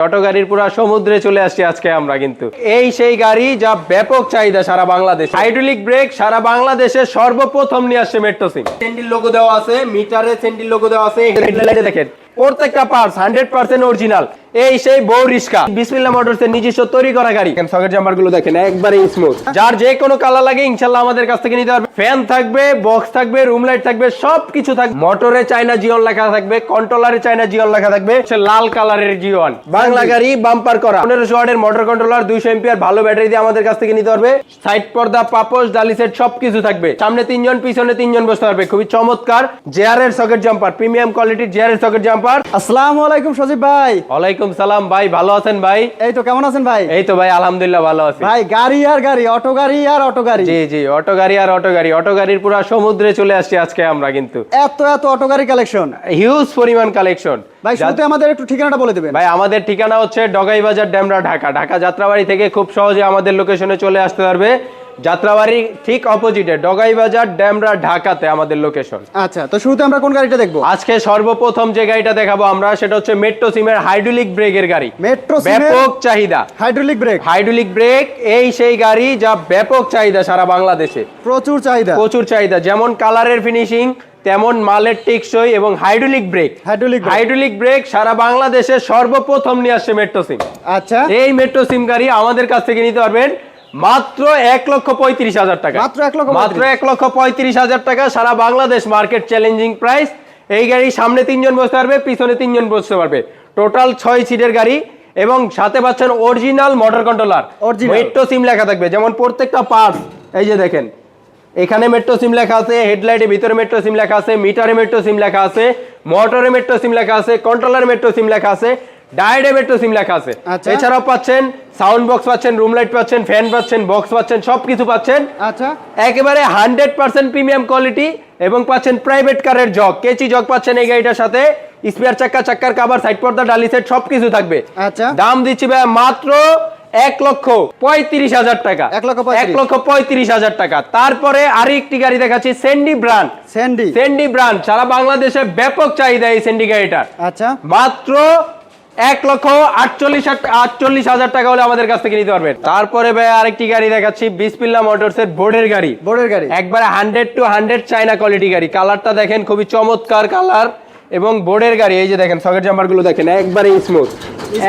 গাড়ির পুরো সমুদ্রে চলে আসছি আজকে আমরা কিন্তু। এই সেই গাড়ি যা ব্যাপক চাহিদা সারা বাংলাদেশ। হাইড্রোলিক ব্রেক সারা বাংলাদেশে সর্বপ্রথম নিয়ে আসছে মেট্রো সিং সেন্ডিল লোগো দেওয়া আছে মিটারে সেন্ডিল লোগো দেওয়া আছে দেখেন প্রত্যেকটা পার্টস হান্ড্রেড পার্সেন্ট অরিজিনাল এই সেই বউ রিস্কা। বিসমিল্লা মোটরস এর নিজস্ব তৈরি করা গাড়ি। সকেট জাম্পারগুলো দেখেন একবারে স্মুথ যার যে কোনো কালার লাগে ইনশাল্লাহ আমাদের কাছ থেকে নিতে পারবে। ফ্যান থাকবে বক্স থাকবে রুম লাইট থাকবে সব কিছু থাকবে মোটরে চাইনা জিওন লেখা থাকবে কন্ট্রোলারে চাইনা জিওন লেখা থাকবে সে লাল কালারের জিওন বাংলা গাড়ি বাম্পার করা। পনেরোশো ওয়াটের মোটর কন্ট্রোলার দুইশো এম্পিয়ার ভালো ব্যাটারি দিয়ে আমাদের কাছ থেকে নিতে পারবে। সাইড পর্দা পাপোশ ডালি সেট সব কিছু থাকবে। সামনে তিনজন পিছনে তিনজন বসতে পারবে। খুবই চমৎকার। জেআর এর সকেট জাম্পার প্রিমিয়াম কোয়ালিটির জেআর এর সকেট জাম্পার আসসালামু আলাইকুম সজীব ভাই। ওয়ালাইকুম সালাম ভাই ভালো আছেন ভাই? এই তো কেমন আছেন ভাই? এই তো ভাই আলহামদুলিল্লাহ ভালো আছি। ভাই গাড়ি আর গাড়ি অটো গাড়ি আর অটো গাড়ি। জি জি অটো গাড়ি আর অটো গাড়ি। অটো গাড়ির পুরো সমুদ্রে চলে আসছি আজকে আমরা কিন্তু। এত এত অটো গাড়ি কালেকশন হিউজ পরিমাণ কালেকশন ভাই শুরুতে আমাদের একটু ঠিকানাটা বলে দেবেন। ভাই আমাদের ঠিকানা হচ্ছে ডগাই বাজার ড্যামরা ঢাকা। ঢাকা যাত্রাবাড়ি থেকে খুব সহজে আমাদের লোকেশনে চলে আসতে পারবে। যাত্রাবাড়ি ঠিক অপোজিটে ডগাই বাজার ড্যামরা ঢাকাতে আমাদের লোকেশন আচ্ছা তো শুরুতে আমরা কোন গাড়িটা দেখব? আজকে সর্বপ্রথম যে গাড়িটা দেখাবো আমরা সেটা হচ্ছে মেট্রো সিমের হাইড্রোলিক ব্রেকের গাড়ি। মেট্রো ব্যাপক চাহিদা। হাইড্রোলিক ব্রেক হাইড্রোলিক ব্রেক এই সেই গাড়ি যা ব্যাপক চাহিদা সারা বাংলাদেশে। প্রচুর চাহিদা। প্রচুর চাহিদা যেমন কালারের ফিনিশিং তেমন মালের টেকসই এবং hydraulic brake hydraulic hydraulic brake সারা বাংলাদেশে সর্বপ্রথম নিয়ে আসছে মেট্রো সিম আচ্ছা। এই মেট্রো সিম গাড়ি আমাদের কাছ থেকে নিতে পারবেন মাত্র এক লক্ষ পঁয়ত্রিশ হাজার টাকা। মাত্র এক লক্ষ মাত্র এক লক্ষ পঁয়ত্রিশ হাজার টাকা সারা বাংলাদেশ মার্কেট চ্যালেঞ্জিং প্রাইস এই গাড়ি সামনে তিনজন বসতে পারবে পিছনে তিনজন বসতে পারবে। টোটাল ছয় সিটের গাড়ি এবং সাথে পাচ্ছেন original motor controller. Metro sim লেখা থাকবে যেমন প্রত্যেকটা পার্টস এই যে দেখেন এখানে মেট্রো সিম লেখা আছে হেডলাইটের ভিতরে মেট্রো সিম লেখা আছে মিটারে মেট্রো সিম লেখা আছে মোটরে মেট্রো সিম লেখা আছে কন্ট্রোলার মেট্রো সিম লেখা আছে। ডায়োডে লেখা আছে। আচ্ছা। এছাড়াও পাচ্ছেন সাউন্ড বক্স পাচ্ছেন রুম লাইট পাচ্ছেন ফ্যান পাচ্ছেন বক্স পাচ্ছেন সবকিছু পাচ্ছেন। আচ্ছা। একেবারে হান্ড্রেড পার্সেন্ট প্রিমিয়াম কোয়ালিটি এবং পাচ্ছেন প্রাইভেট কারের জগ কেচি জগ পাচ্ছেন এই গাড়িটার সাথে। স্পেয়ার চাক্কা চাক্কার কাভার সাইড পর্দা ডালি সেট সবকিছু থাকবে। আচ্ছা। দাম দিচ্ছি ভাই মাত্র এক লক্ষ পঁয়ত্রিশ হাজার টাকা। এক লক্ষ। এক লক্ষ পঁয়ত্রিশ হাজার টাকা। তারপরে আরেকটি গাড়ি দেখাচ্ছি Sandy brand Sandy Sandy brand সারা বাংলাদেশে ব্যাপক চাহিদা এই সেন্ডি গাড়িটার। আচ্ছা। মাত্র এক লক্ষ আটচল্লিশ আটচল্লিশ হাজার টাকা হলে আমাদের কাছ থেকে নিতে পারবেন। তারপরে ভাই আরেকটি গাড়ি দেখাচ্ছি বিসপিল্লা মোটরস এর বোর্ডের গাড়ি। বোর্ডের গাড়ি। একবারে hundred to hundred China quality গাড়ি। কালারটা দেখেন খুবই চমৎকার কালার এবং বোর্ডের গাড়ি। এই যে দেখেন সকেট জাম্পারগুলো দেখেন একবারে স্মুথ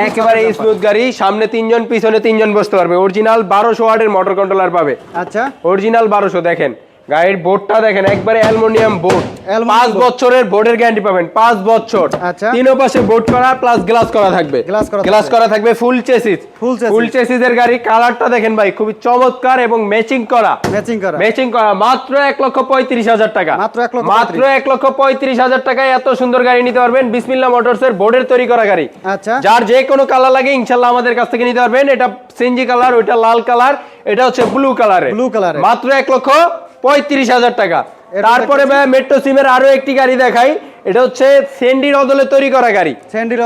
একেবারে স্মুথ গাড়ি সামনে তিনজন পিছনে তিনজন বসতে পারবে। অরিজিনাল বারোশো ওয়াটের মোটর কন্ট্রোলার পাবে। আচ্ছা। অরিজিনাল বারোশো দেখেন। গাড়ির বোর্ডটা দেখেন একবারে অ্যালুমিনিয়াম বোর্ড। পাঁচ বছরের বোর্ডের গ্যারান্টি পাবেন পাঁচ বছর। আচ্ছা। তিনও পাশে বোর্ড করা প্লাস গ্লাস করা থাকবে। গ্লাস করা থাকবে। ফুল চেসিস। ফুল চেসিসের গাড়ি কালারটা দেখেন ভাই খুবই চমৎকার এবং ম্যাচিং করা। ম্যাচিং করা। ম্যাচিং করা মাত্র এক লক্ষ পঁয়ত্রিশ হাজার টাকা। মাত্র এক লক্ষ মাত্র এক লক্ষ পঁয়ত্রিশ হাজার টাকায় এত সুন্দর গাড়ি নিতে পারবেন বিসমিল্লা মোটরস এর বোর্ডের তৈরি করা গাড়ি। আচ্ছা। যার যে কোনো কালার লাগে ইনশাল্লাহ আমাদের কাছ থেকে নিতে পারবেন। এটা সিনজি কালার ওইটা লাল কালার এটা হচ্ছে ব্লু কালারে ব্লু কালার মাত্র এক লক্ষ পঁয়ত্রিশ হাজার টাকা। তারপরে ভাই মেট্রো সিমের আরও একটি গাড়ি দেখাই। এটা হচ্ছে সেন্ডির অদলে তৈরি করা গাড়ি।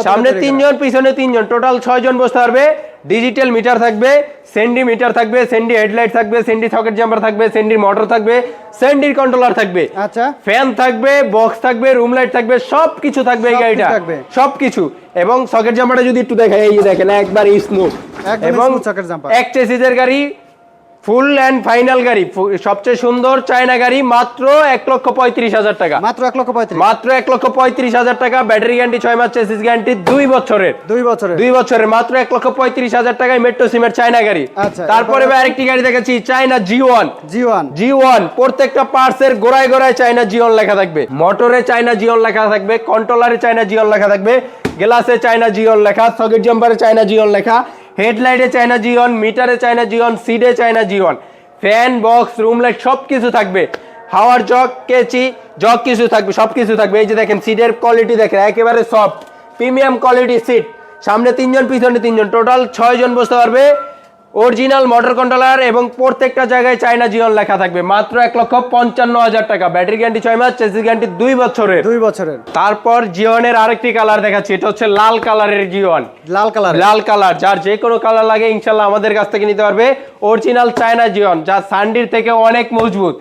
সামনে তিনজন পিছনে তিনজন। টোটাল ছয় জন বসতে পারবে। ডিজিটাল মিটার থাকবে সেন্ডি মিটার থাকবে সেন্ডি হেডলাইট থাকবে সেন্ডি সকেট জাম্পার থাকবে সেন্ডির মোটর থাকবে সেন্ডির কন্ট্রোলার থাকবে। আচ্ছা। ফ্যান থাকবে বক্স থাকবে রুম লাইট থাকবে সব কিছু থাকবে এই গাড়িটা। থাকবে। সব কিছু এবং সকেট জাম্পারটা যদি একটু দেখাই এই দেখেন একবার স্মুথ এবং। এক চেসিসের গাড়ি ফুল অ্যান্ড ফাইনাল গাড়ি। সবচেয়ে সুন্দর চায়না গাড়ি মাত্র এক লক্ষ পঁয়ত্রিশ হাজার টাকা। মাত্র এক লক্ষ পঁয়ত্রিশ। মাত্র এক লক্ষ পঁয়ত্রিশ হাজার টাকা ব্যাটারি গ্যারান্টি ছয় মাস চেসিস গ্যারান্টি দুই বছরের। দুই বছরের। দুই বছরের মাত্র এক লক্ষ পঁয়ত্রিশ হাজার টাকায় মেট্রো সিমের চায়না গাড়ি। আচ্ছা, তারপরে ভাই আরেকটি গাড়ি দেখাচ্ছি China G one G one G one প্রত্যেকটা পার্টস এর গোড়ায় গোড়ায় চাইনা জিওন লেখা থাকবে। মোটরে চাইনা জিওন লেখা থাকবে কন্ট্রোলারে চাইনা জিওন লেখা থাকবে গ্লাসে চাইনা জিওন লেখা সকেট জাম্পারে চাইনা জিওন লেখা হেডলাইটে চায়না জিওন, মিটারে China Jeon সিডে China G one. Fan, box, room light সব কিছু থাকবে। হাওয়ার জগ, কেচি জগ কিছু থাকবে সব কিছু থাকবে। এই যে দেখেন, সিটের কোয়ালিটি দেখেন, একেবারে সফট প্রিমিয়াম কোয়ালিটি সিট সামনে তিনজন, পিছনে তিনজন। টোটাল ছয়জন বসতে পারবে। অরিজিনাল মোটর কন্ট্রোলার এবং প্রত্যেকটা জায়গায় চাইনা জিওন লেখা থাকবে। মাত্র এক লক্ষ পঞ্চান্ন হাজার টাকা। ব্যাটারি গ্যারান্টি ছয় মাস চেসিস গ্যারান্টি দুই বছরের। দুই বছরের। তারপর জিওনের আরেকটি কালার দেখাচ্ছি। এটা হচ্ছে লাল কালারের জিওন। লাল কালার লাল কালার। যার যে কোনো কালার লাগে ইনশাল্লাহ আমাদের কাছ থেকে নিতে পারবে। অরিজিনাল চায়না জিওন যা সানডির থেকে অনেক মজবুত।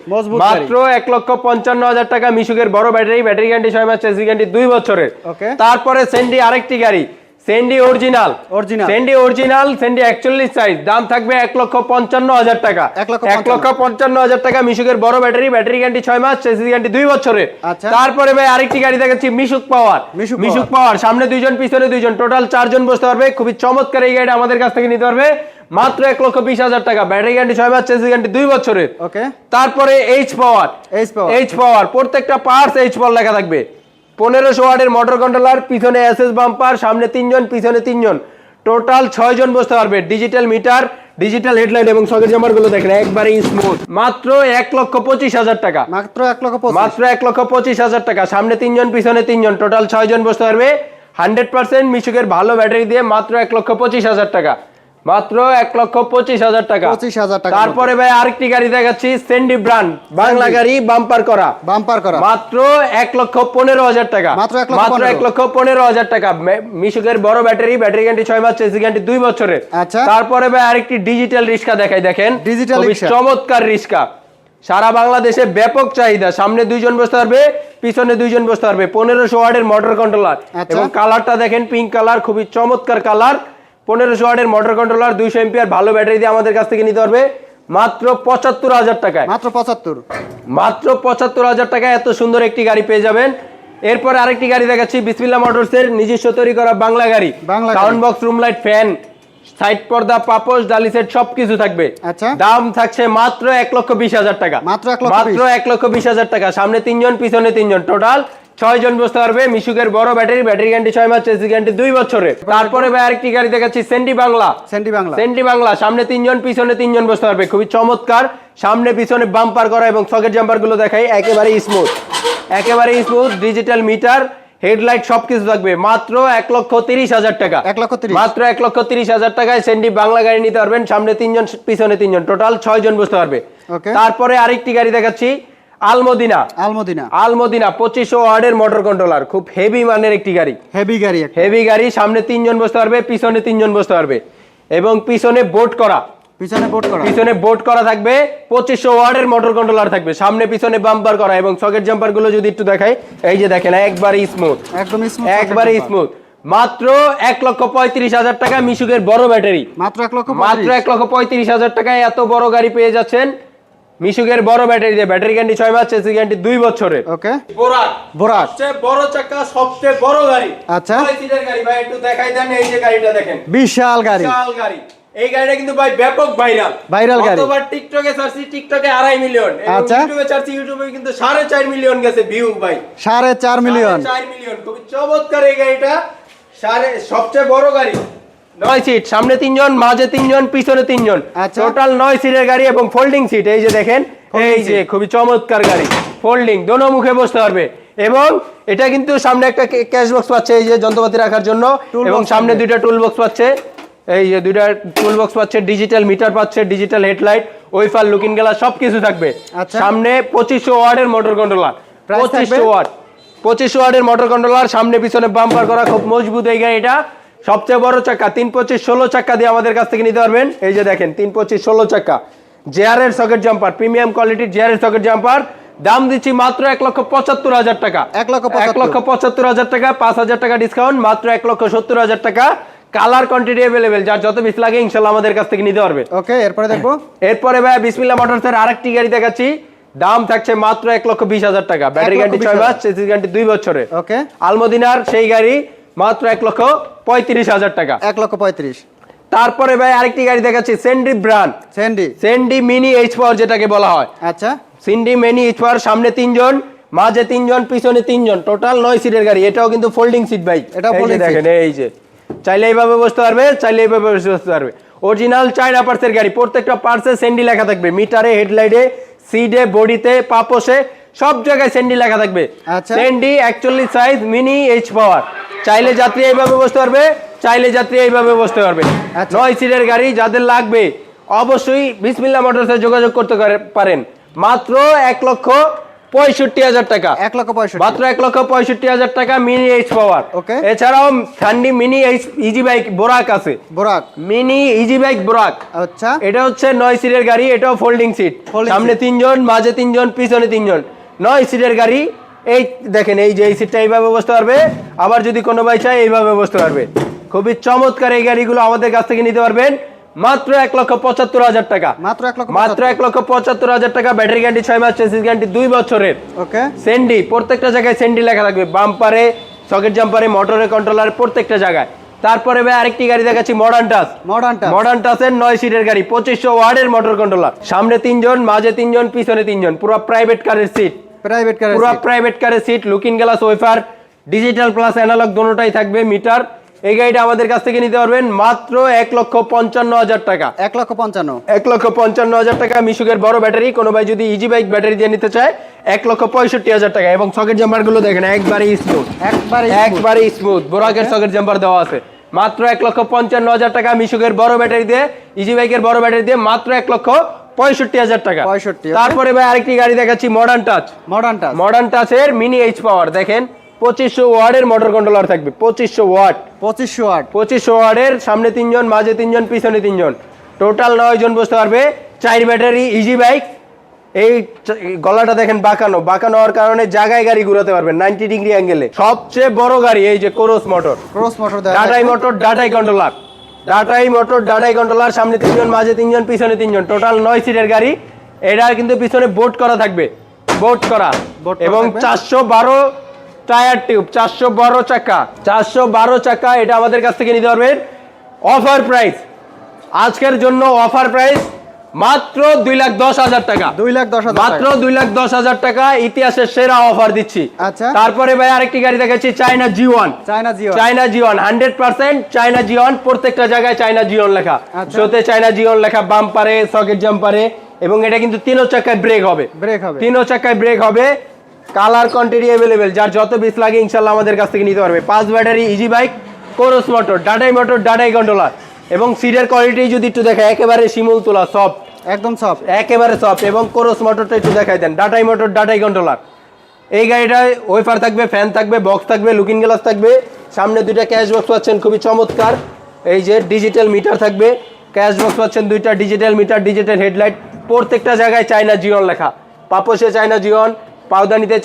মাত্র এক লক্ষ পঞ্চান্ন হাজার টাকা মিশুকের বড় ব্যাটারি। ব্যাটারি গ্যারান্টি ছয় মাস চেসিস গ্যারান্টি দুই বছরের। তারপরে সেন্ডি আরেকটি গাড়ি। সেন্ডি অরিজিনাল অরিজিনাল সেন্ডি একচল্লিশ সাইজ দাম থাকবে এক লক্ষ পঞ্চান্ন হাজার টাকা। এক লক্ষ পঞ্চান্ন। হাজার টাকা মিশুকের বড় ব্যাটারি ব্যাটারি গ্যারান্টি ছয় মাস চেসিস গ্যারান্টি দুই বছরের। আচ্ছা। তারপরে ভাই আরেকটি গাড়ি দেখাচ্ছি মিশুক পাওয়ার মিশুক পাওয়ার সামনে দুইজন পিছনে দুইজন টোটাল চারজন বসতে পারবে। খুবই চমৎকার এই গাড়ি আমাদের কাছ থেকে নিতে পারবে। মাত্র এক লক্ষ বিশ হাজার টাকা। ব্যাটারি গ্যারান্টি ছয় মাস চেসিস গ্যারান্টি দুই বছরের। ওকে তারপরে H power H power। H power প্রত্যেকটা পার্টস এইচ পাওয়ার লেখা থাকবে। পনেরোশো ওয়ার্ডের মোটর কন্ট্রোলার পিছনে এসএস বাম্পার সামনে তিনজন পিছনে তিনজন। টোটাল ছয় জন বসতে পারবে। ডিজিটাল মিটার ডিজিটাল হেডলাইট এবং সকেট জাম্পারগুলো দেখেন একবারে স্মুথ মাত্র এক লক্ষ পঁচিশ হাজার টাকা। মাত্র এক লক্ষ মাত্র এক লক্ষ পঁচিশ হাজার টাকা। সামনে তিনজন পিছনে তিনজন। টোটাল ছয় জন বসতে পারবে। হান্ড্রেড পার্সেন্ট মিশুকের ভালো ব্যাটারি দিয়ে মাত্র এক লক্ষ পঁচিশ হাজার টাকা। মাত্র এক লক্ষ পঁচিশ হাজার টাকা। 25,000 টাকা। তারপরে ভাই আরেকটি গাড়ি দেখাচ্ছি সেন্ডি ব্র্যান্ড বাংলা গাড়ি বাম্পার করা। বাম্পার করা। মাত্র এক লক্ষ পনেরো হাজার টাকা। মাত্র এক লক্ষ পনেরো। হাজার টাকা। মিশুকের বড় ব্যাটারি ব্যাটারি গ্যারান্টি ছয় মাস চেসি গ্যারান্টি দুই বছরের। আচ্ছা। তারপরে ভাই আরেকটি ডিজিটাল রিক্সা দেখাই দেখেন। ডিজিটাল। চমৎকার রিক্সা। সারা বাংলাদেশে ব্যাপক চাহিদা। সামনে দুইজন বসতে পারবে পিছনে দুইজন বসতে পারবে। পনেরোশো ওয়ার্ডের মোটর কন্ট্রোলার। এবং কালারটা দেখেন পিঙ্ক কালার খুবই চমৎকার কালার পনেরোশো ওয়ার্ডের মোটর কন্ট্রোলার দুইশো এমপিআর ভালো ব্যাটারি দিয়ে আমাদের কাছ থেকে নিতে পারবে। মাত্র পঁচাত্তর হাজার টাকায়। মাত্র পঁচাত্তর। মাত্র পঁচাত্তর হাজার টাকা এত সুন্দর একটি গাড়ি পেয়ে যাবেন। এরপর আরেকটি গাড়ি দেখাচ্ছি বিসমিল্লা মোটরস এর নিজস্ব তৈরি করা বাংলা গাড়ি। Sound box room light fan side পর্দা পাপোশ ডালি সেট সবকিছু থাকবে। আচ্ছা। দাম থাকছে মাত্র এক লক্ষ বিশ হাজার টাকা। মাত্র। এক লক্ষ বিশ। হাজার টাকা। সামনে তিনজন পিছনে তিনজন টোটাল ছয় জন বসতে পারবে মিশুকের বড় ব্যাটারি ব্যাটারি গ্যারান্টি ছয় মাস চেসি গ্যারান্টি দুই বছরের। তারপরে ভাই আরেকটি গাড়ি দেখাচ্ছি সেন্ডি বাংলা সেন্টি বাংলা সেন্টি বাংলা সামনে তিনজন পিছনে তিনজন বসতে পারবে খুবই চমৎকার। সামনে পিছনে বাম্পার করা এবং সকেট জাম্পারগুলো দেখাই একেবারে স্মুথ একেবারে স্মুথ ডিজিটাল মিটার হেডলাইট সবকিছু থাকবে। মাত্র এক লক্ষ তিরিশ হাজার টাকা। এক লক্ষ তিরিশ। মাত্র এক লক্ষ তিরিশ হাজার টাকায় সেন্ডি বাংলা গাড়ি নিতে পারবেন। সামনে তিনজন পিছনে তিনজন টোটাল ছয় জন বসতে পারবে। তারপরে আরেকটি গাড়ি দেখাচ্ছি আলমদিনা। আলমদিনা। আলমদিনা পঁচিশশো ওয়ার্ডের মোটর কন্ট্রোলার খুব হেভি মানের একটি গাড়ি। হেভি গাড়ি হেভি গাড়ি সামনে তিনজন বসতে পারবে পিছনে তিনজন বসতে পারবে। এবং পিছনে বোট করা। পিছনে বোর্ড করা। পিছনে বোট করা থাকবে পঁচিশশো ওয়ার্ডের মোটর কন্ট্রোলার থাকবে। সামনে পিছনে বাম্পার করা এবং সকেট জাম্পারগুলো যদি একটু দেখাই এই যে দেখেন একবারে স্মুথ একদম স্মুথ একবারে স্মুথ মাত্র এক লক্ষ পঁয়ত্রিশ হাজার টাকা মিশুকের বড় ব্যাটারি মাত্র এক লক্ষ মাত্র এক লক্ষ পঁয়ত্রিশ হাজার টাকায় এত বড় গাড়ি পেয়ে যাচ্ছেন। মিশুকের বড় ব্যাটারি দিয়ে ব্যাটারি গ্যারান্টি ছয় মাস চেসি গ্যারান্টি দুই বছরের। ওকে। বোরাক। বোরাক। সবচেয়ে বড় চাকা সবচেয়ে বড় গাড়ি। আচ্ছা। ছয় সিটের গাড়ি। ভাই একটু দেখাই দেন এই যে গাড়িটা দেখেন। বিশাল গাড়ি। বিশাল গাড়ি। এই গাড়িটা কিন্তু ভাই ব্যাপক ভাইরাল ভাইরাল গাড়ি। গতবার টিকটকে ছাড়ছি টিকটকে আড়াই মিলিয়ন আচ্ছা। ইউটিউবে ছাড়ছি ইউটিউবে কিন্তু সাড়ে চার মিলিয়ন গেছে ভিউ ভাই। সাড়ে চার মিলিয়ন সাড়ে চার মিলিয়ন খুবই চমৎকার এই গাড়িটা। সাড়ে সবচেয়ে বড় গাড়ি। নয় সিট সামনে তিনজন মাঝে তিনজন পিছনে তিনজন। আচ্ছা। টোটাল নয় সিটের গাড়ি এবং ফোল্ডিং সিট এই যে দেখেন এই যে খুবই চমৎকার গাড়ি। ফোল্ডিং দোনো মুখে বসতে পারবে। এবং এটা কিন্তু সামনে একটা ক্যাশ বক্স পাচ্ছে এই যে যন্ত্রপাতি রাখার জন্য। এবং সামনে দুইটা টুল বক্স পাচ্ছে। এই যে দুইটা টুল বক্স পাচ্ছে ডিজিটাল মিটার পাচ্ছে ডিজিটাল হেডলাইট ওয়েফার লুকিং গ্লাস সবকিছু থাকবে। আচ্ছা। সামনে পঁচিশশো ওয়ার্ডের মোটর কন্ট্রোলার? পঁচিশশো ওয়াট পঁচিশশো ওয়ার্ডের মোটর কন্ট্রোলার সামনে পিছনে বাম্পার করা খুব মজবুত এই গাড়িটা। সবচেয়ে বড় চাকা তিন পঁচিশ ষোলো চাকা দিয়ে আমাদের কাছ থেকে নিতে পারবেন। এই যে দেখেন তিন পঁচিশ ষোলো চাকা। জেয়ারের সকেট জাম্পার প্রিমিয়াম কোয়ালিটির জেয়ারের সকেট জাম্পার দাম দিচ্ছি মাত্র এক লক্ষ পঁচাত্তর হাজার টাকা। এক লক্ষ এক। লক্ষ পঁচাত্তর হাজার টাকা পাঁচ হাজার টাকা ডিসকাউন্ট মাত্র এক লক্ষ সত্তর হাজার টাকা। কালার কোয়ান্টিটি অ্যাভেলেবেল যার যত বেশি লাগে ইনশাল্লাহ আমাদের কাছ থেকে নিতে পারবে। ওকে এরপরে দেখব। এরপরে ভাই বিসমিল্লা মোটরসের আরেকটি গাড়ি দেখাচ্ছি। দাম থাকছে মাত্র এক লক্ষ বিশ হাজার টাকা। ব্যাটারি গ্যারান্টি ছয় মাস। চেসিস গ্যারান্টি দুই বছরের ওকে আলমদিনার সেই গাড়ি মাত্র এক লক্ষ পঁয়ত্রিশ হাজার টাকা। এক লক্ষ পঁয়ত্রিশ। তারপরে ভাই আরেকটি গাড়ি দেখাচ্ছি Sandy brand Sandy Sandy mini H power যেটাকে বলা হয়। আচ্ছা। সিন্ডি মিনি এইচ পাওয়ার সামনে তিনজন মাঝে তিনজন পিছনে তিনজন টোটাল নয় সিটের গাড়ি। এটাও কিন্তু ফোল্ডিং সিট ভাই। এটা। দেখেন এই যে। চাইলে এইভাবে বসতে পারবে চাইলে এইভাবে বসতে পারবে। অরিজিনাল চায়না পার্সের গাড়ি প্রত্যেকটা পার্সে সেন্ডি লেখা থাকবে। মিটারে হেডলাইটে সিডে বডিতে পাপোসে সব জায়গায় সেন্ডি লেখা থাকবে। আচ্ছা। Sandy actually size mini H power চাইলে যাত্রী এইভাবে বসতে পারবে চাইলে যাত্রী এইভাবে বসতে পারবে। আচ্ছা। নয় সিটের গাড়ি যাদের লাগবে অবশ্যই বিসমিল্লা মোটরসে যোগাযোগ করতে পারেন। মাত্র এক লক্ষ পঁয়ষট্টি হাজার টাকা। এক লক্ষ পঁয়ষট্টি। মাত্র এক লক্ষ পঁয়ষট্টি হাজার টাকা মিনি এইচ পাওয়ার ওকে। এছাড়াও ঠান্ডি মিনি এইচ ইজি বাইক বোরাক আছে। বোরাক মিনি ইজি বাইক বোরাক আচ্ছা। এটা হচ্ছে নয় সিটের গাড়ি এটাও ফোল্ডিং সিট সামনে তিনজন মাঝে তিনজন পিছনে তিনজন। নয় সিটের গাড়ি এই দেখেন এই যে এই সিটটা এইভাবে বসতে পারবে আবার যদি কোনো ভাই চায় এইভাবে বসতে পারবে। খুবই চমৎকার এই গাড়িগুলো আমাদের কাছ থেকে নিতে পারবেন। মাত্র এক লক্ষ পঁচাত্তর হাজার টাকা। মাত্র এক লক্ষ মাত্র এক লক্ষ পঁচাত্তর হাজার টাকা ব্যাটারি গ্যারান্টি ছয় মাস চেসিস গ্যারান্টি দুই বছরের। ওকে। সেন্ডি প্রত্যেকটা জায়গায় সেন্ডি লেখা থাকবে। বাম্পারে সকেট জাম্পারে মোটরে কন্ট্রোলার প্রত্যেকটা জায়গায়। তারপরে ভাই আরেকটি গাড়ি দেখাচ্ছি মডার্ন টাচ মডার্নটা মডার্ন টাচের নয় সিটের গাড়ি পঁচিশশো ওয়ার্ডের মোটর কন্ট্রোলার সামনে তিনজন মাঝে তিনজন পিছনে তিনজন পুরো প্রাইভেট কারের সিট প্রাইভেট কার পুরো প্রাইভেট কারের সিট লুকিং গ্লাস ওয়েফার ডিজিটাল প্লাস অ্যানালগ দোনোটাই থাকবে মিটার এই গাড়িটা আমাদের কাছ থেকে নিতে পারবেন মাত্র এক লক্ষ পঞ্চান্ন হাজার টাকা। এক লক্ষ পঞ্চান্ন। এক লক্ষ পঞ্চান্ন হাজার টাকা মিশুকের বড় ব্যাটারি কোনো ভাই যদি ইজি বাইক ব্যাটারি দিয়ে নিতে চায় এক লক্ষ পঁয়ষট্টি হাজার টাকা। এবং সকেট জাম্পারগুলো দেখেন একবারে স্মুথ একবারে একবারে স্মুথ বোরাকের সকেট জাম্পার দেওয়া আছে। মাত্র এক লক্ষ পঞ্চান্ন হাজার টাকা মিশুকের বড় ব্যাটারি দিয়ে ইজি বাইকের বড় ব্যাটারি দিয়ে মাত্র এক লক্ষ পঁয়ষট্টি হাজার টাকা। 65, তারপরে ভাই আরেকটি গাড়ি দেখাচ্ছি মডার্ন টাচ মডার্নটা মডার্ন টাচের মিনি এইচ পাওয়ার দেখেন। পঁচিশশো ওয়ার্ডের মোটর কন্ট্রোলার থাকবে পঁচিশশো ওয়াট পঁচিশশো আট পঁচিশশো ওয়ার্ডের সামনে তিনজন মাঝে তিনজন পিছনে তিনজন। টোটাল নয় জন বসতে পারবে। চার ব্যাটারি ইজি বাইক এই গলাটা দেখেন বাঁকানো। বাঁকানো হওয়ার কারণে জায়গায় গাড়ি ঘুরাতে পারবেন নাইনটি ডিগ্রি অ্যাঙ্গেলে সবচেয়ে বড় গাড়ি এই যে কোরস মোটর ক্রস মোটর ডাটাই মোটর ডাটাই কন্ট্রোলার ডাটাই মোটর ডাটাই কন্ট্রোলার সামনে তিনজন মাঝে তিনজন পিছনে তিনজন। টোটাল নয় সিটের গাড়ি। এটার কিন্তু পিছনে বোট করা থাকবে। বোট করা। এবং চারশো বারো টায়ার টিউব চারশো বারো চাকা। চারশো বারো চাকা এটা আমাদের কাছ থেকে নিতে পারবেন। অফার প্রাইস আজকের জন্য অফার প্রাইস মাত্র দুই লাখ দশ হাজার টাকা। দুই লাখ দশ মাত্র দুই লাখ দশ হাজার টাকা ইতিহাসের সেরা অফার দিচ্ছি। আচ্ছা। তারপরে ভাই আরেকটি গাড়ি দেখাচ্ছি China G one China Jio China G one hundred percent China G one প্রত্যেকটা জায়গায় চাইনা জিওন লেখা। শোতে চাইনা জিওন লেখা বাম্পারে সকেট জাম্পারে এবং এটা কিন্তু তিনও চাকায় ব্রেক হবে। ব্রেক হবে। তিনও চাকায় ব্রেক হবে। কালার কোয়ান্টিটি অ্যাভেলেবেল যার যত বিস লাগে ইনশাল্লাহ আমাদের কাছ থেকে নিতে পারবে। পাঁচ battery easy bike cross motor ডাটাই motor ডাটাই কন্ট্রোলার এবং সিটের কোয়ালিটি যদি একটু দেখা একেবারে শিমুল তোলা সব একদম সব একেবারে সফট এবং কোরস মোটরটা একটু দেখাই দেন। ডাটাই মোটর ডাটাই কন্ট্রোলার এই গাড়িটায় ওয়েফার থাকবে ফ্যান থাকবে বক্স থাকবে লুকিং গ্লাস থাকবে। সামনে দুইটা ক্যাশ বক্স পাচ্ছেন খুবই চমৎকার। এই যে ডিজিটাল মিটার থাকবে ক্যাশ বক্স পাচ্ছেন দুইটা ডিজিটাল মিটার ডিজিটাল হেডলাইট প্রত্যেকটা জায়গায় চায়না জিওন লেখা। পাপোশে চায়না জিওন পাউদানিতে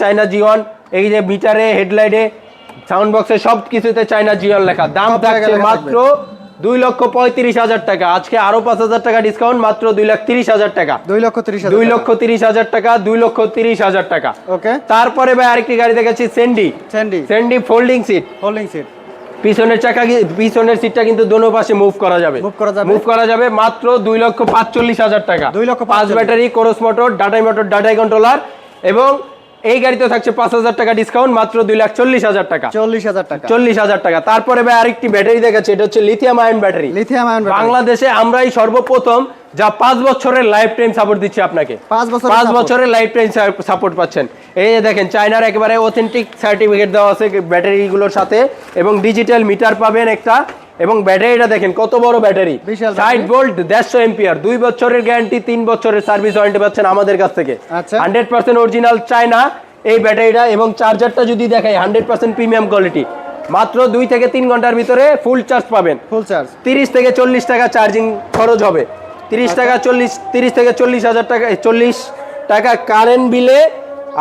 চায়না জিওন এই যে মিটারে হেডলাইটে সাউন্ড বক্সে সব কিছুতে চায়না জিওন লেখা। দাম থাকছে মাত্র দুই লক্ষ পঁয়ত্রিশ হাজার টাকা। আজকে আরও পাঁচ হাজার টাকা ডিসকাউন্ট মাত্র দুই লাখ তিরিশ হাজার টাকা। দুই লক্ষ তিরিশ দুই লক্ষ তিরিশ হাজার টাকা দুই লক্ষ তিরিশ হাজার টাকা। ওকে। তারপরে ভাই আরেকটি গাড়ি দেখেছি Sandy Sandy Sandy folding seat holding seat পিছনের চাকা পিছনের সিটটা কিন্তু দোনো পাশে মুভ করা যাবে। মুভ করা যাবে। মুভ করা যাবে মাত্র দুই লক্ষ পাঁচচল্লিশ হাজার টাকা। দুই লক্ষ পাঁচ ব্যাটারি কোরস মোটর ডাটাই মোটর ডাটাই কন্ট্রোলার এবং এই গাড়িতে থাকছে পাঁচ হাজার টাকা ডিসকাউন্ট মাত্র দুই লাখ চল্লিশ হাজার টাকা। চল্লিশ হাজার টাকা। চল্লিশ হাজার টাকা। তারপরে ভাই আরেকটি ব্যাটারি দেখাচ্ছে এটা হচ্ছে lithium ion battery lithium ion বাংলাদেশে আমরাই সর্বপ্রথম যা পাঁচ বছরের লাইফ টাইম সাপোর্ট দিচ্ছি আপনাকে। পাঁচ বছর পাঁচ বছরের লাইফ টাইম সাপোর্ট পাচ্ছেন। এই যে দেখেন চায়নার একেবারে অথেন্টিক সার্টিফিকেট দেওয়া আছে ব্যাটারিগুলোর সাথে এবং ডিজিটাল মিটার পাবেন একটা এবং ব্যাটারিটা দেখেন কত বড় ব্যাটারি। ষাট ভোল্ট দেড়শো এম্পিয়ার দুই বছরের গ্যারান্টি তিন বছরের সার্ভিস ওয়ারেন্টি পাচ্ছেন আমাদের কাছ থেকে। আচ্ছা। হান্ড্রেড পার্সেন্ট অরিজিনাল চায়না এই ব্যাটারিটা এবং চার্জারটা যদি দেখাই হান্ড্রেড পার্সেন্ট প্রিমিয়াম কোয়ালিটি মাত্র দুই থেকে তিন ঘণ্টার ভিতরে ফুল চার্জ পাবেন। ফুল চার্জ তিরিশ থেকে চল্লিশ টাকা চার্জিং খরচ হবে। তিরিশ টাকা চল্লিশ তিরিশ থেকে চল্লিশ হাজার টাকা চল্লিশ টাকা কারেন্ট বিলে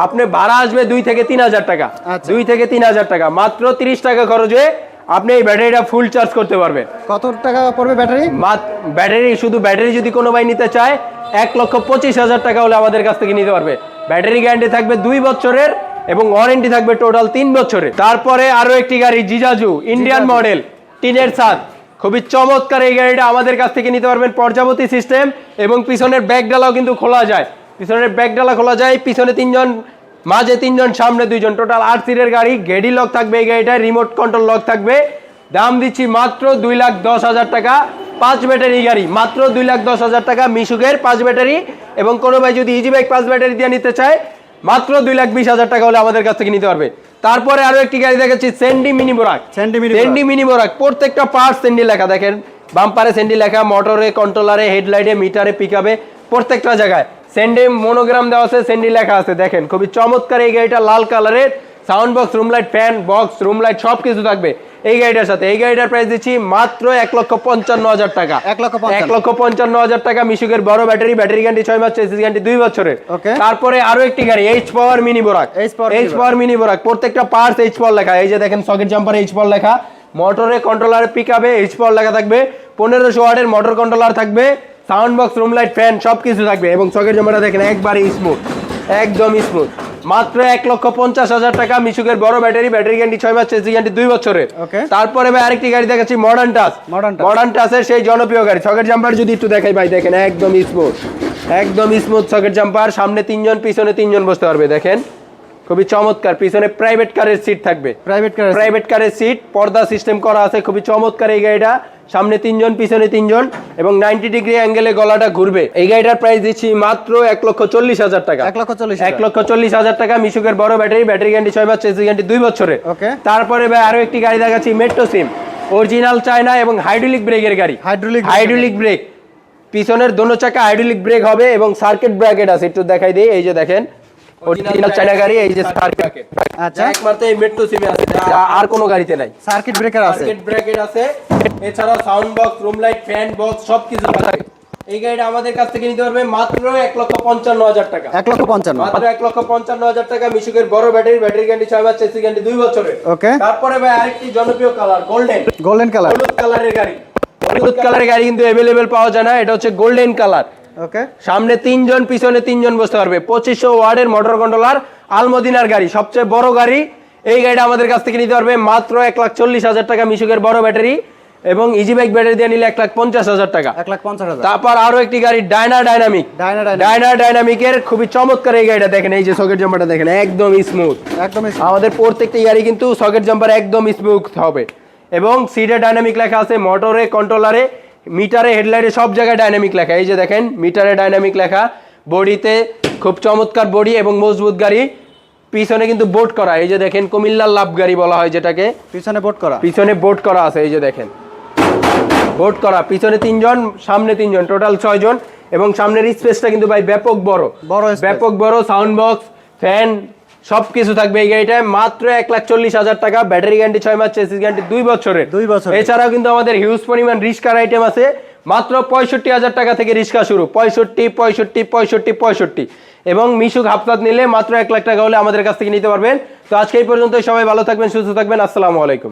আপনি ভাড়া আসবে দুই থেকে তিন হাজার টাকা। আচ্ছা। দুই থেকে তিন হাজার টাকা। মাত্র তিরিশ টাকা খরচে আপনি এই ব্যাটারিটা ফুল চার্জ করতে পারবেন। কত টাকা পড়বে ব্যাটারি? ব্যাটারি শুধু ব্যাটারি যদি কোনো ভাই নিতে চায় এক লক্ষ পঁচিশ হাজার টাকা হলে আমাদের কাছ থেকে নিতে পারবে। ব্যাটারি গ্যারান্টি থাকবে দুই বছরের এবং ওয়ারেন্টি থাকবে টোটাল তিন বছরের। তারপরে আরও একটি গাড়ি জিজাজু ইন্ডিয়ান মডেল টিনের সাত খুবই চমৎকার এই গাড়িটা আমাদের কাছ থেকে নিতে পারবেন পর্যাবতী সিস্টেম এবং পিছনের ব্যাগ ডালাও কিন্তু খোলা যায়। পিছনের ব্যাগ ডালা খোলা যায় পিছনে তিনজন মাঝে তিনজন সামনে দুইজন। টোটাল আট সিটের গাড়ি গেডি লক থাকবে এই গাড়িটায় রিমোট কন্ট্রোল লক থাকবে। দাম দিচ্ছি মাত্র দুই লাখ দশ হাজার টাকা। পাঁচ ব্যাটারি গাড়ি মাত্র দুই লাখ দশ হাজার টাকা মিশুকের পাঁচ ব্যাটারি। এবং কোনো ভাই যদি ইজি বাইক পাঁচ ব্যাটারি দিয়ে নিতে চায় মাত্র দুই লাখ বিশ হাজার টাকা হলে আমাদের কাছ থেকে নিতে পারবে। তারপরে আরও একটি গাড়ি দেখাচ্ছি Sandy mini Borak mini Sandy mini Borak প্রত্যেকটা পার্ট সেন্ডি লেখা দেখেন। বাম্পারে সেন্ডি লেখা মোটরে কন্ট্রোলারে হেডলাইটে মিটারে পিকআপে প্রত্যেকটা জায়গায়। সেন্ডি মনোগ্রাম দেওয়া আছে সেন্ডি লেখা আছে দেখেন। খুবই চমৎকার এই গাড়িটা লাল কালারের sound box room light fan box room light সব কিছু থাকবে এই গাড়িটার সাথে। এই গাড়িটার প্রাইস দিচ্ছি মাত্র এক লক্ষ পঞ্চান্ন হাজার টাকা। এক লক্ষ পঞ্চান্ন। এক লক্ষ পঞ্চান্ন হাজার টাকা মিশুকের বড় ব্যাটারি ব্যাটারি গ্যারান্টি ছয় মাস চেসিস গ্যারান্টি দুই বছরের. তারপরে আরও একটি গাড়ি H power mini Borak H power mini Borak প্রত্যেকটা পার্টস এইচ পাওয়ার লেখা। এই যে দেখেন সকেট জাম্পার এইচ পাওয়ার লেখা। মোটরে কন্ট্রোলার পিক আপে এইচ পাওয়ার লেখা থাকবে। পনেরোশো ওয়াটের মোটর কন্ট্রোলার থাকবে। Sound box room light fan সব কিছু থাকবে এবং সকেট জামাটা দেখেন একবারে স্মুথ একদম স্মুথ মাত্র এক লক্ষ পঞ্চাশ হাজার টাকা মিশুকের বড় ব্যাটারি ব্যাটারি গ্যারান্টি ছয় মাস চেসি গ্যারান্টি দুই বছরে তারপরে ভাই আরেকটি গাড়ি দেখাচ্ছি মডার্ন Touch। মডার্ন টাচের সেই জনপ্রিয় গাড়ি। সকেট জাম্পার যদি একটু দেখাই ভাই দেখেন একদম স্মুথ একদম স্মুথ সকেট জাম্পার সামনে তিনজন পিছনে তিনজন বসতে পারবে দেখেন। খুবই চমৎকার। পিছনে প্রাইভেট কারের সিট থাকবে। প্রাইভেট কার প্রাইভেট কারের সিট পর্দা সিস্টেম করা আছে। খুবই চমৎকার এই গাড়িটা। সামনে তিনজন পিছনে তিনজন এবং নাইনটি ডিগ্রি অ্যাঙ্গেলে গলাটা ঘুরবে। এই গাড়িটার প্রাইস দিচ্ছি মাত্র এক লক্ষ চল্লিশ হাজার টাকা। এক লক্ষ চল্লিশ এক লক্ষ চল্লিশ হাজার টাকা মিশুকের বড় ব্যাটারি ব্যাটারি গ্যারান্টি ছয় মাস চেসি গ্যারান্টি দুই বছরে. তারপরে ভাই আরও একটি গাড়ি দেখাচ্ছি মেট্রো সিম অরিজিনাল চায়না এবং হাইড্রোলিক ব্রেকের গাড়ি। Brake হাইড্রোলিক ব্রেক পিছনের দোনো চাকা হাইড্রোলিক ব্রেক হবে এবং সার্কিট ব্র্যাকেট আছে একটু দেখাই দিই এই যে দেখেন। অরিজিনাল চায়না গাড়ি এই যে সার্কিট আচ্ছা। একমাত্র এই মেট্রো সিমে আছে। আর কোনো গাড়িতে নাই। সার্কিট ব্রেকার আছে। সার্কিট ব্র্যাকেট আছে। এছাড়া sound box room light fan box সবকিছু থাকে এই গাড়িটা আমাদের কাছ থেকে নিতে পারবে মাত্র এক লক্ষ পঞ্চান্ন হাজার টাকা। এক লক্ষ পঞ্চান্ন। মাত্র এক লক্ষ পঞ্চান্ন হাজার টাকা মিশুকের বড় ব্যাটারি ব্যাটারি গ্যারান্টি ছয় মাস চেসি গ্যারান্টি দুই বছরের। ওকে তারপরে ভাই আরেকটি জনপ্রিয় কালার গোল্ডেন গোল্ডেন কালার হলুদ কালারের গাড়ি। হলুদ কালারের গাড়ি কিন্তু অ্যাভেলেবেল পাওয়া যায় না। এটা হচ্ছে গোল্ডেন কালার ওকে সামনে তিনজন পিছনে তিনজন বসতে পারবে। পঁচিশশো ওয়ার্ডের মোটর কন্ট্রোলার আলমদিনার গাড়ি সবচেয়ে বড় গাড়ি। এই গাড়িটা আমাদের কাছ থেকে নিতে পারবে মাত্র এক লাখ চল্লিশ হাজার টাকা মিশুকের বড় ব্যাটারি এবং ইজি বাইক ব্যাটারি দিয়ে নিলে এক লাখ পঞ্চাশ হাজার টাকা। এক লাখ পঞ্চাশ হাজার। তারপর আরও একটি গাড়ি ডায়না ডাইনামিক ডায়না ডাইনামিকের খুবই চমৎকার এই গাড়িটা দেখেন এই যে সকেট জাম্পারটা দেখেন একদম স্মুথ একদমই আমাদের প্রত্যেকটি গাড়ি কিন্তু সকেট জাম্পার একদম স্মুথ হবে। এবং সিটে ডাইনামিক লেখা আছে মোটরে কন্ট্রোলারে মিটারে হেডলাইটে সব জায়গায় ডাইনামিক লেখা। এই যে দেখেন মিটারে ডাইনামিক লেখা। বডিতে খুব চমৎকার বডি এবং মজবুত গাড়ি। পিছনে কিন্তু বোট করা। এই যে দেখেন কুমিল্লার লাভ গাড়ি বলা হয় যেটাকে। পিছনে বোট করা। পিছনে বোট করা আছে এই যে দেখেন। বোট করা। পিছনে তিনজন সামনে তিনজন টোটাল ছয়জন এবং সামনের স্পেসটা কিন্তু ভাই ব্যাপক বড়। বড় ব্যাপক বড় সাউন্ড বক্স ফ্যান সব কিছু থাকবে এই গাড়িটায়। মাত্র এক লাখ চল্লিশ হাজার টাকা। ব্যাটারি গ্যারান্টি ছয় মাস চেসিস গ্যারান্টি দুই বছরের। দুই বছর এছাড়াও কিন্তু আমাদের হিউজ পরিমাণ রিস্কার আইটেম আছে। মাত্র পঁয়ষট্টি হাজার টাকা থেকে রিস্কা শুরু। পঁয়ষট্টি পঁয়ষট্টি পঁয়ষট্টি পঁয়ষট্টি। এবং মিশুক হাফতাত নিলে মাত্র এক লাখ টাকা হলে আমাদের কাছ থেকে নিতে পারবেন। তো আজকে এই পর্যন্ত সবাই ভালো থাকবেন সুস্থ থাকবেন। আসসালামু আলাইকুম।